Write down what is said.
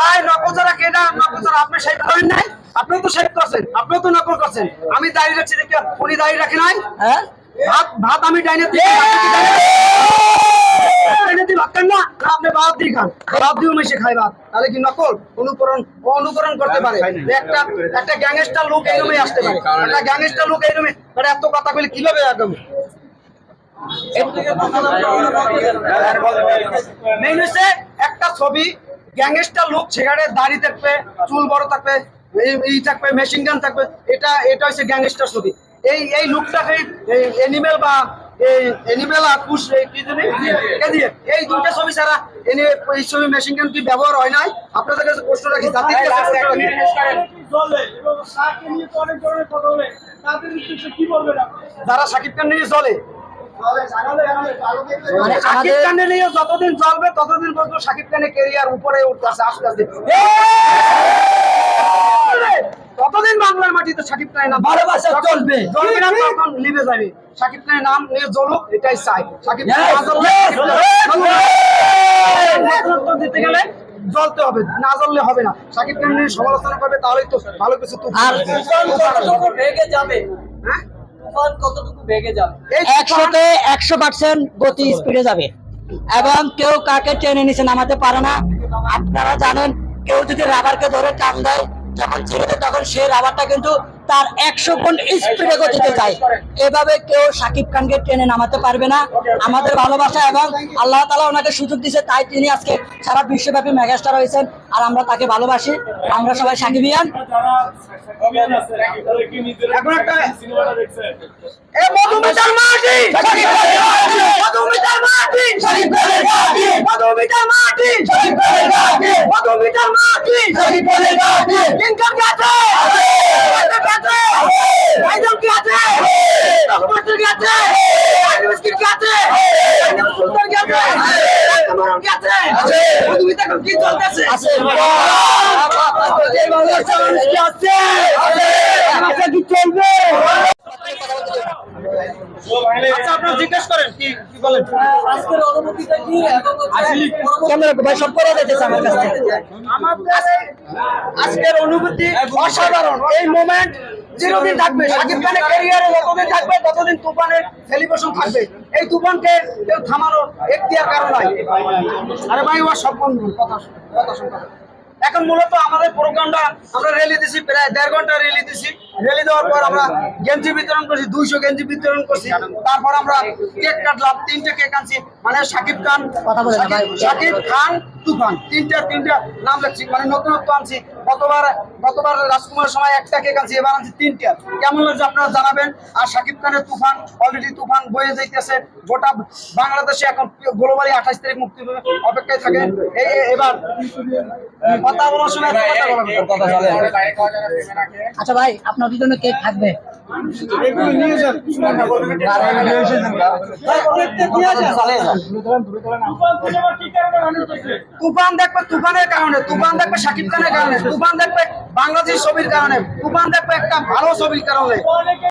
ভাই নকল যারা কেনা নকল যারা আপনি শেভ করেন নাই? আপনিও তো শেভ করছেন আপনিও তো নকল করছেন। আমি দাঁড়িয়ে রাখছি দেখি উনি দাঁড়িয়ে রাখি নাই? হ্যাঁ? ভাত ভাত আমি ডাইনে দিই ডাইনে দিই ভাত না? না আপনি ভাত দিয়ে খান। ভাত দিয়েও মিশে খাই ভাত তাহলে কি নকল? অনুকরণ অনুকরণ করতে পারে। একটা একটা গ্যাংস্টার লোক এই রুমে আসতে পারে। একটা গ্যাংস্টার লোক এই রুমে মানে এত কথা বলে কীভাবে মেইন হচ্ছে একটা ছবি গ্যাংস্টার লোক সেখানে দাড়ি থাকবে চুল বড় থাকবে এই থাকবে মেশিন গান থাকবে এটা এটা হচ্ছে গ্যাংস্টার ছবি। এই এই লুকটাকে এই এনিমেল বা এই এনিমেল আর এই কি জানি? কে দিয়ে। এই দুইটা ছবি ছাড়া এনে এই ছবি মেশিন গান কি ব্যবহার হয় নাই? আপনাদের কাছে প্রশ্ন রাখি জাতির কাছে প্রশ্ন রাখি। চলে এবং তাকে নিয়ে তো অনেক ধরনের কথা বলে। তাদের উদ্দেশ্যে কি বলবেন আপনি? যারা সাকিব খান নিয়ে চলে মানে আমাদের খানের নিয়ে যতদিন চলবে ততদিন পর্যন্ত সাকিব খানের কেরিয়ার উপরে উঠতে আছে আস্তে। আস্তে ততদিন বাংলার মাটিতে সাকিব খানের নাম ভালোবাসা চলবে। জ্বলবে না তখন লিভে যাবে সাকিব খানের নাম নিয়ে জ্বলুক এটাই চাই। সাকিব খান না জ্বললে yes, yes. নেতৃত্ব দিতে গেলে জ্বলতে হবে না জ্বললে হবে না। সাকিব খান নিয়ে সমালোচনা করবে তাহলেই তো ভালো কিছু তো আর বেগে যাবে হ্যাঁ? একশোতে একশো পার্সেন্ট স্পিডে যাবে। এবং কেউ কাকে টেনে নিচে নামাতে পারে না। আপনারা জানেন, কেউ যদি রাবারকে ধরে টান দেয়, যখন ছেড়ে দেয়, তখন সে রাবারটা কিন্তু তার একশো গুণ স্পিডে গতিতে যায়। এভাবে কেউ সাকিব খানকে টেনে নামাতে পারবে না। আমাদের ভালোবাসা এবং আল্লাহ তালা ওনাকে সুযোগ দিয়েছে তাই তিনি আজকে সারা বিশ্বব্যাপী মেগাস্টার হয়েছেন আর আমরা তাকে ভালোবাসি। আমরা সবাই সাকিবিয়ান যারা অভিযান আইজম কে আছে রঘুবংশের কে আছে আইনবিস্কিট কে আছে সুলতান কে আছে কে আছে মধুমিতা কি চলতেছে আছে। কি আছে কি চলবে আচ্ছা আপনারা জিজ্ঞেস করেন কি কি বলেন? আজকের অনুভূতিটা কি এবং ক্যামেরা ভাই সব করে দিতেছে আমার কাছ থেকে। আমাদের আজকের অনুভূতি অসাধারণ। এই মোমেন্ট চিরদিন থাকবে। সাকিব খানের ক্যারিয়ারে যতদিন থাকবে ততদিন তুফানের সেলিব্রেশন থাকবে। এই তুফানকে কেউ থামানোর এখতিয়ার কারণ নাই। আরে ভাই ওর সব বন্ধু। কথা কথা শুন, এখন মূলত আমাদের প্রোগ্রামটা আমরা রেলি দিছি প্রায় দেড় ঘণ্টা রেলি দিছি। রেলি দেওয়ার পর আমরা গেঞ্জি বিতরণ করছি দুইশো গেঞ্জি বিতরণ করছি। তারপর আমরা কেক কাটলাম তিনটে কেক আনছি। মানে সাকিব খান সাকিব খান তুফান তিনটা তিনটা নাম লিখছি মানে নতুনত্ব আনছি গতবার গতবার রাজকুমারের সময় একটা কেক আনছি এবার আনছি তিনটা কেমন লাগছে আপনারা জানাবেন আর শাকিব খানের তুফান অলরেডি তুফান বয়ে যাইতেছে গোটা বাংলাদেশে এখন গ্লোবালি আঠাশ তারিখ মুক্তি অপেক্ষায় থাকে এই এবার কথা বলার সময়। আচ্ছা ভাই আপনার জন্য কেক থাকবে তুফান দেখবে তুফানের কারণে, তুফান দেখবে সাকিব খানের কারণে, তুফান দেখবে বাংলাদেশ ছবির কারণে, তুফান দেখবে একটা ভালো ছবির কারণে।